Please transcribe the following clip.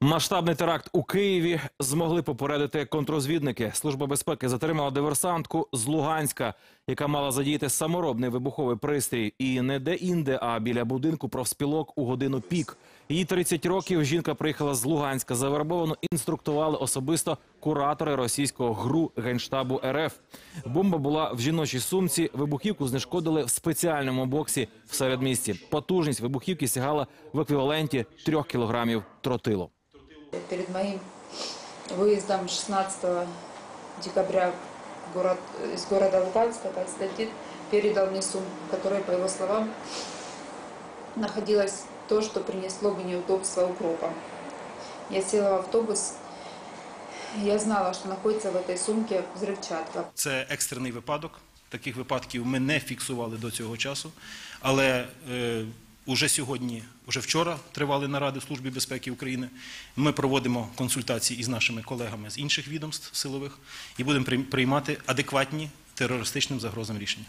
Масштабний теракт у Києві змогли попередити контрозвідники. Служба безпеки затримала диверсантку з Луганська, яка мала задіяти саморобний вибуховий пристрій. І не де-інде, а біля будинку профспілок у годину пік. Їй 30 років. Жінка приїхала з Луганська. Завербовану інструктували особисто куратори російського ГРУ Генштабу РФ. Бомба була в жіночій сумці. Вибухівку знешкодили в спеціальному боксі в середмісті. Потужність вибухівки сягала в еквіваленті трьох кілограмів тротилу. Перед моим выездом 16 декабря в город, из города Луганска Константин передал мне сумку, в которой, по его словам, находилось то, что принесло бы неудобства укропа. Я села в автобус, я знала, что находится в этой сумке взрывчатка. Це екстрений випадок. Таких випадків ми не фіксували до цього часу. Але е, уже сьогодні, уже вчора тривали наради в Службі безпеки України. Ми проводимо консультації із нашими колегами з інших відомств силових і будемо прийм- приймати адекватні терористичним загрозам рішення.